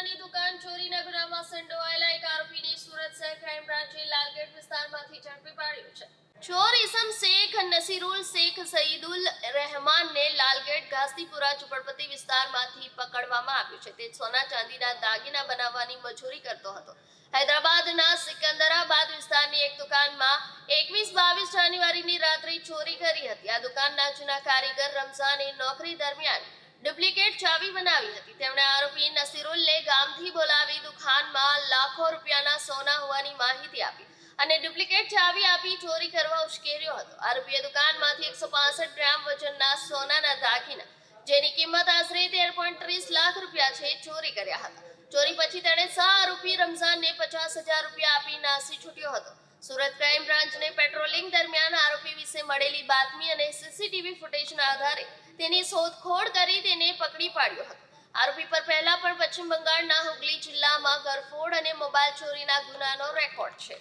સોનાની દુકાન ચોરીના ગુનામાં સંડોવાયેલા એક આરોપીને સુરત શહેર ક્રાઇમ બ્રાન્ચે લાલગેટ વિસ્તારમાંથી ઝડપી પાડ્યો છે. ચોર ઇસમ શેખ નસીરુલ શેખ સઈદુલ રહેમાનને લાલગેટ ઘાસતીપુરા ઝુંપડપટ્ટી વિસ્તારમાંથી પકડવામાં આવ્યો છે. તે સોના ચાંદીના દાગીના બનાવવાની મજૂરી કરતો હતો. હૈદરાબાદના સિકંદરાબાદ વિસ્તારની એક દુકાનમાં એકવીસ બાવીસ જાન્યુઆરીની રાત્રે ચોરી કરી હતી. આ દુકાનના જૂના કારીગર રમઝાને નોકરી દરમિયાન ડુપ્લિકેટ ચાવી બનાવી હતી. તેમણે આરોપી લાખો રૂપિયાના સોના હોવાની માહિતી આપી અને ડુપ્લિકેટ ચાવી આપી, ચોરી કરવા ઉશ્કેર્યો હતો. આરોપીએ દુકાનમાંથી એકસો પાસઠ ગ્રામ વજનના સોનાના દાગીના, જેની કિંમત આશરે તેર પોઈન્ટ ત્રીસ લાખ રૂપિયા છે, ચોરી કર્યા હતા. ચોરી પછી તેણે સહ આરોપી રમઝાનને પચાસ હજાર રૂપિયા આપી નાસી છૂટ્યો હતો. સુરત ક્રાઇમ બ્રાન્ચને પેટ્રોલિંગ દરમિયાન આરોપી વિશે મળેલી બાતમી અને સીસીટીવી ફૂટેજના આધારે તેની શોધખોળ કરી તેને પકડી પાડ્યો હતો. આરોપી પર પહેલા પણ પશ્ચિમ બંગાળના હુગલી જિલ્લામાં ગરફોડ અને મોબાઈલ ચોરીના ગુનાનો રેકોર્ડ છે.